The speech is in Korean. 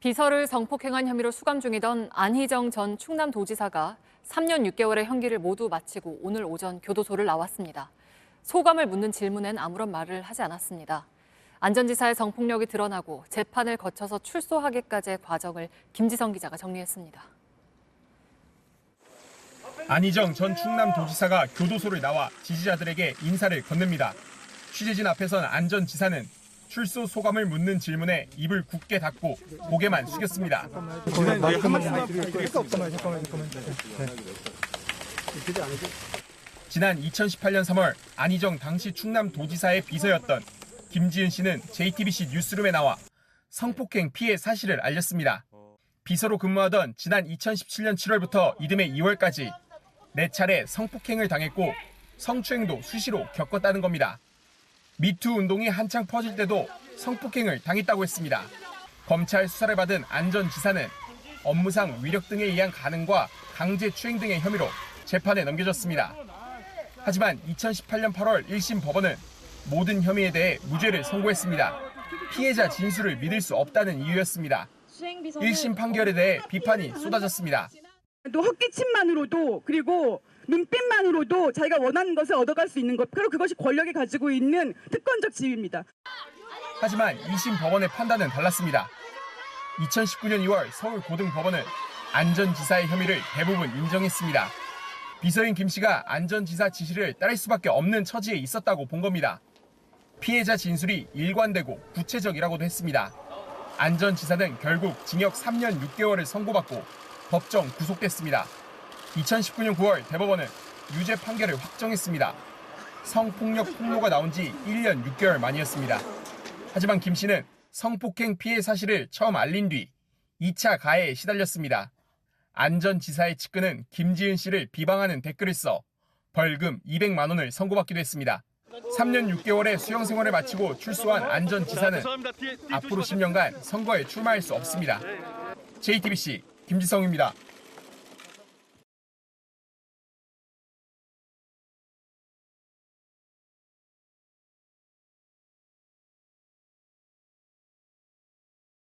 비서를 성폭행한 혐의로 수감 중이던 안희정 전 충남도지사가 3년 6개월의 형기를 모두 마치고 오늘 오전 교도소를 나왔습니다. 소감을 묻는 질문엔 아무런 말을 하지 않았습니다. 안전 지사의 성폭력이 드러나고 재판을 거쳐서 출소하기까지의 과정을 김지성 기자가 정리했습니다. 안희정 전 충남도지사가 교도소를 나와 지지자들에게 인사를 건넵니다. 취재진 앞에선 안전 지사는 출소 소감을 묻는 질문에 입을 굳게 닫고 고개만 숙였습니다. 지난 2018년 3월 안희정 당시 충남도지사의 비서였던 김지은 씨는 JTBC 뉴스룸에 나와 성폭행 피해 사실을 알렸습니다. 비서로 근무하던 지난 2017년 7월부터 이듬해 2월까지 네 차례 성폭행을 당했고 성추행도 수시로 겪었다는 겁니다. 미투 운동이 한창 퍼질 때도 성폭행을 당했다고 했습니다. 검찰 수사를 받은 안 전 지사는 업무상 위력 등에 의한 가능과 강제 추행 등의 혐의로 재판에 넘겨졌습니다. 하지만 2018년 8월 1심 법원은 모든 혐의에 대해 무죄를 선고했습니다. 피해자 진술을 믿을 수 없다는 이유였습니다. 1심 판결에 대해 비판이 쏟아졌습니다. 또 헛기침만으로도 그리고 눈빛만으로도 자기가 원하는 것을 얻어갈 수 있는 것 그리고 그것이 권력이 가지고 있는 특권적 지위입니다. 하지만 2심 법원의 판단은 달랐습니다. 2019년 2월 서울 고등법원은 안전지사의 혐의를 대부분 인정했습니다. 비서인 김 씨가 안전지사 지시를 따를 수밖에 없는 처지에 있었다고 본 겁니다. 피해자 진술이 일관되고 구체적이라고도 했습니다. 안전지사는 결국 징역 3년 6개월을 선고받고 법정 구속됐습니다. 2019년 9월 대법원은 유죄 판결을 확정했습니다. 성폭력 폭로가 나온 지 1년 6개월 만이었습니다. 하지만 김 씨는 성폭행 피해 사실을 처음 알린 뒤 2차 가해에 시달렸습니다. 안전지사의 측근은 김지은 씨를 비방하는 댓글을 써 벌금 200만 원을 선고받기도 했습니다. 3년 6개월의 수영 생활을 마치고 출소한 안전지사는 앞으로 10년간 선거에 출마할 수 없습니다. JTBC 김지성입니다.